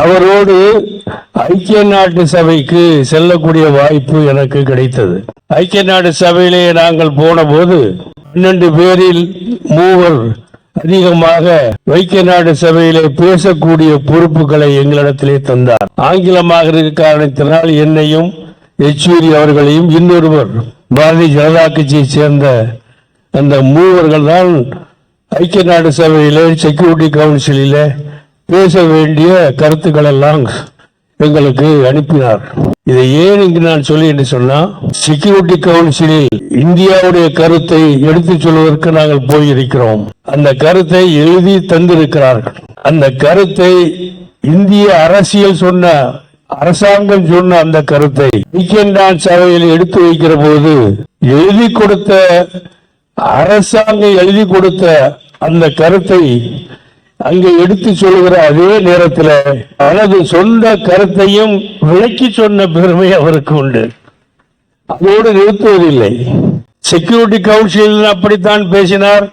அவரோடு ஐக்கிய நாட்டு சபைக்கு செல்லக்கூடிய வாய்ப்பு எனக்கு கிடைத்தது. ஐக்கிய நாடு சபையிலே நாங்கள் போன போது பன்னெண்டு பேரில் மூவர் அதிகமாக ஐக்கிய நாடு சபையிலே பேசக்கூடிய பொறுப்புகளை எங்களிடத்திலே தந்தார். ஆங்கிலமாக இருக்க காரணத்தினால் என்னையும் யெச்சூரி அவர்களையும் இன்னொருவர் பாரதிய ஜனதா கட்சியை சேர்ந்த அந்த மூவர்கள் தான் ஐக்கிய நாடு சபையிலே செக்யூரிட்டி கவுன்சிலில் பேச வேண்டிய கருத்துக்கள் எல்லாம் எங்களுக்கு அனுப்பினார். இதை ஏன் இங்கு நான் சொல்லி என்று சொன்னா செக்யூரிட்டி கவுன்சிலில் இந்தியாவுடைய கருத்தை எடுத்து சொல்வதற்கு நாங்கள் போயிருக்கிறோம். அந்த கருத்தை எழுதி தந்திருக்கிறார்கள். அந்த கருத்தை இந்திய அரசியல் சொன்ன அரசாங்கம் சொன்ன அந்த கருத்தை வீக்கெண்ட் சபையில் எடுத்து வைக்கிற போது எழுதி கொடுத்த அரசாங்கம் எழுதி கொடுத்த அந்த கருத்தை அங்கே எடுத்து சொல்லுகிற அதே நேரத்தில் தனது சொந்த கருத்தையும் விளக்கி சொன்ன பெருமை அவருக்கு உண்டு. அதோடு நிறுத்துவதில்லை. செக்யூரிட்டி கவுன்சில் அப்படித்தான் பேசினார்.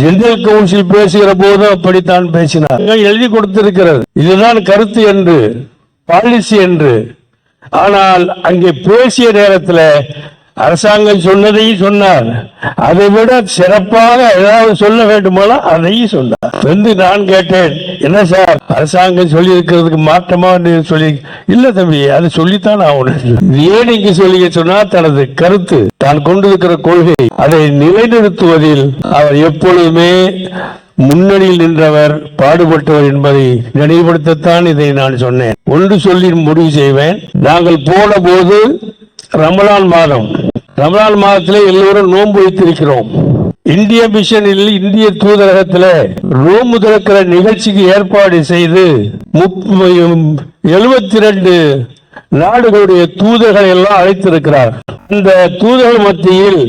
ஜெனரல் கவுன்சில் பேசுகிற போதும் அப்படித்தான் பேசினார். எழுதி கொடுத்திருக்கிறது. இதுதான் கருத்து என்று பாலிசி என்று. ஆனால் அங்கே பேசிய நேரத்தில் அரசாங்கம் சொன்னதையும் சொன்னார். அதை விட சிறப்பாக ஏதாவது சொல்ல வேண்டுமானா அதையும் சொன்னார். வந்து நான் கேட்டேன் என்ன சார் அரசாங்கம் சொல்லி இருக்கிறதுக்கு மாற்றமா சொல்லி இல்ல தம்பி அது சொல்லித்தான் ஆகணும். ஏன் இங்கு சொல்லி சொன்னா தனது கருத்து தான் கொண்டிருக்கிற கொள்கை அதை நிலைநிறுத்துவதில் அவர் எப்பொழுதுமே முன்னணியில் நின்றவர் பாடுபட்டவர் என்பதை நினைவுபடுத்தத்தான் இதை நான் சொன்னேன். ஒன்று சொல்லி முடிவு செய்வேன். நாங்கள் போன போது ரமலான் மாதம் ரமலான் மாதத்தில் எல்லோரும் நோன்பு வைத்திருக்கிறோம். இந்திய மிஷனில் இந்திய தூதரகத்தில் ரூம் திறக்கிற நிகழ்ச்சிக்கு ஏற்பாடு செய்து எழுபத்தி ரெண்டு நாடுகளுடைய தூதர்களை எல்லாம் அழைத்திருக்கிறார். அந்த தூதர்கள் மத்தியில்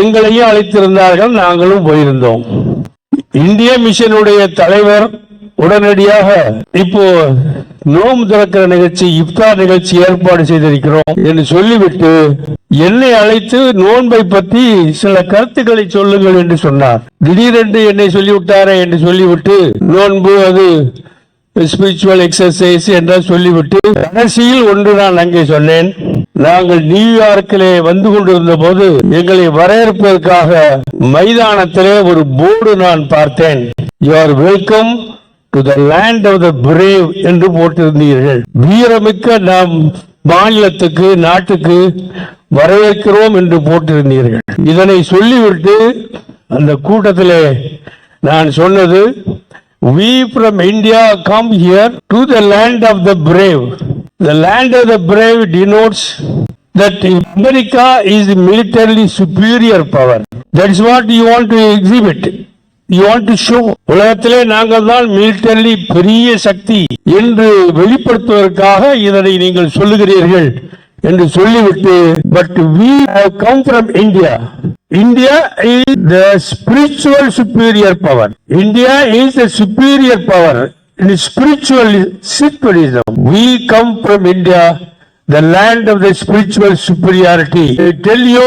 எங்களையும் அழைத்திருந்தார்கள் நாங்களும் போயிருந்தோம். இந்திய மிஷனுடைய தலைவர் உடனடியாக இப்போ நோம்பு திறக்கிற நிகழ்ச்சி இப்தார் நிகழ்ச்சி ஏற்பாடு செய்திருக்கிறோம் என்று சொல்லிவிட்டு என்னை அழைத்து நோன்பை பற்றி சில கருத்துக்களை சொல்லுங்கள் என்று சொன்னார். திடீரென்று என்னை சொல்லிவிட்டாரே என்று சொல்லிவிட்டு நோன்பு அது ஸ்பிரிச்சுவல் எக்ஸசைஸ் என்று சொல்லிவிட்டு கடைசியில் ஒன்று நான் அங்கே சொன்னேன். நாங்கள் நியூயார்க்கிலே வந்து கொண்டிருந்த போது எங்களை வரவேற்பதற்காக மைதானத்திலே ஒரு போர்டு நான் பார்த்தேன். You are welcome to the land of the brave என்று போட்டிருந்தீர்கள். வீரமிக்க நாம் மாநிலத்துக்கு நாட்டுக்கு வரவேற்கிறோம் என்று போட்டிருந்தீர்கள் இதனை சொல்லிவிட்டு அந்த கூட்டத்திலே நான் சொன்னது we from India come here to the land of the brave the land of the brave denotes that America is militarily superior power that's what you want to exhibit you show உலகத்திலே நாங்கள் தான் military பெரிய சக்தி என்று வெளிப்படுத்துவதற்காக இதனை நீங்கள் சொல்லுகிறீர்கள் என்று சொல்லிவிட்டு but we come India India the spiritual superior power India is the superior power in spiritual symbolism we come from India the land of the spiritual superiority tell you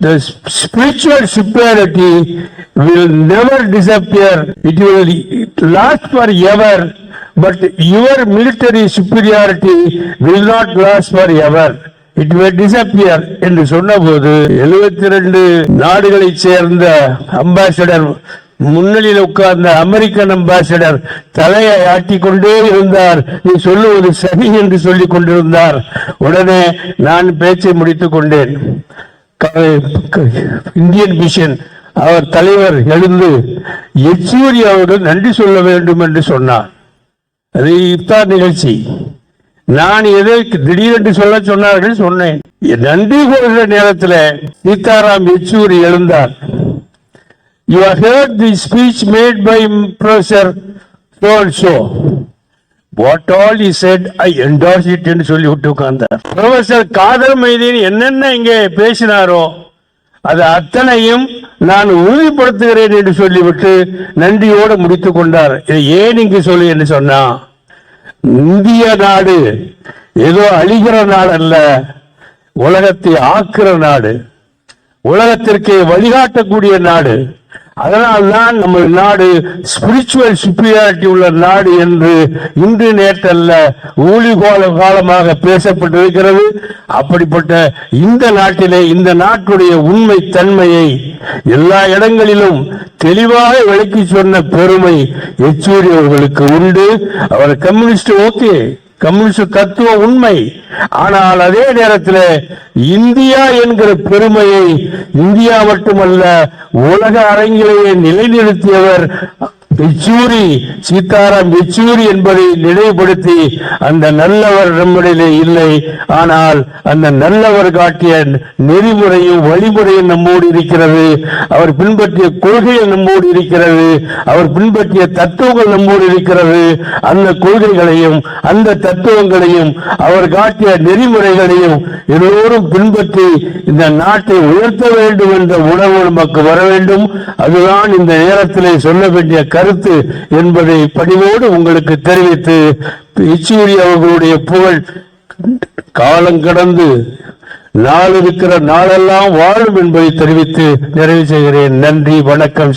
the spiritual superiority will never disappear. It will last forever, but your military superiority will not last forever. It way disappear என்று சொன்னபோது எழுபத்தி ரெண்டு நாடுகளைச் சேர்ந்த ambassador முன்னணியில் உட்கார்ந்த American ambassador தலையை ஆட்டிக்கொண்டே இருந்தார் நீ சொல்லுவது சரி என்று சொல்லிக் கொண்டிருந்தார் உடனே நான் பேச்சை முடித்துக் கொண்டேன் இந்தியன் மிஷன். அவர் தலைவர் எழுந்து யெச்சூரியாவோடு நன்றி சொல்ல வேண்டும் என்று சொன்னார். அது இப்தார் நிகழ்ச்சி. நான் எதை திடீரென்று சொல்ல சொன்னார்கள் சொன்னேன். நன்றி கூறுகிற நேரத்தில் சீதாராம் யெச்சூரி எழுந்தார். You heard the speech made by professor so and what all he said I endorse இட்னு சொல்லி விட்டு உட்கார்ந்தார். ப்ரொஃபசர் காதல் மைதீன் என்னென்ன இங்கே பேசினாரோ அது அத்தனையும் நான் உறுதிப்படுத்துகிறேன் என்று சொல்லிவிட்டு நன்றியோடு முடித்துக் கொண்டார். இதை ஏன் இங்கு சொல்லு என்று சொன்னா இந்திய நாடு ஏதோ அழிகிற நாடு அல்ல உலகத்தை ஆக்குற நாடு உலகத்திற்கு வழிகாட்டக்கூடிய நாடு அதனால்தான் நம்ம நாடு ஸ்பிரிச்சுவல் சுப்பீரியாரிட்டி உள்ள நாடு என்று இன்று நேற்றல்ல ஊழிகோல காலமாக பேசப்பட்டிருக்கிறது. அப்படிப்பட்ட இந்த நாட்டிலே இந்த நாட்டுடைய உண்மை தன்மையை எல்லா இடங்களிலும் தெளிவாக விளக்கி சொன்ன பெருமை யெச்சூரி அவர்களுக்கு உண்டு. அவர் கம்யூனிஸ்ட் ஓகே. கம்யூனிஸ்ட் தத்துவ உண்மை. ஆனால் அதே நேரத்தில் இந்தியா என்கிற பெருமையை இந்தியா மட்டுமல்ல உலக அரங்கிலேயே நிலைநிறுத்தியவர் யெச்சூரி சீதாராம் யெச்சூரி என்பதை நினைவுபடுத்தி அந்த நல்லவர் நம்மிடையிலே இல்லை. ஆனால் அந்த நல்லவர் காட்டிய நெறிமுறையும் வழிமுறையும் நம்மோடு இருக்கிறது. அவர் பின்பற்றிய கொள்கைகள் நம்மோடு இருக்கிறது. அவர் பின்பற்றிய தத்துவங்கள் நம்மோடு இருக்கிறது. அந்த கொள்கைகளையும் அந்த தத்துவங்களையும் அவர் காட்டிய நெறிமுறைகளையும் எல்லோரும் பின்பற்றி இந்த நாட்டை உயர்த்த வேண்டும் என்ற உணர்வு நமக்கு வர வேண்டும். அதுதான் இந்த நேரத்திலே சொல்ல வேண்டிய கருத்து. என்பதை பணிவோடு உங்களுக்கு தெரிவித்து இச்சூரி அவர்களுடைய புகழ் காலம் கடந்து நாள் இருக்கிற நாளெல்லாம் வாழும் என்பதை தெரிவித்து நிறைவு செய்கிறேன். நன்றி வணக்கம்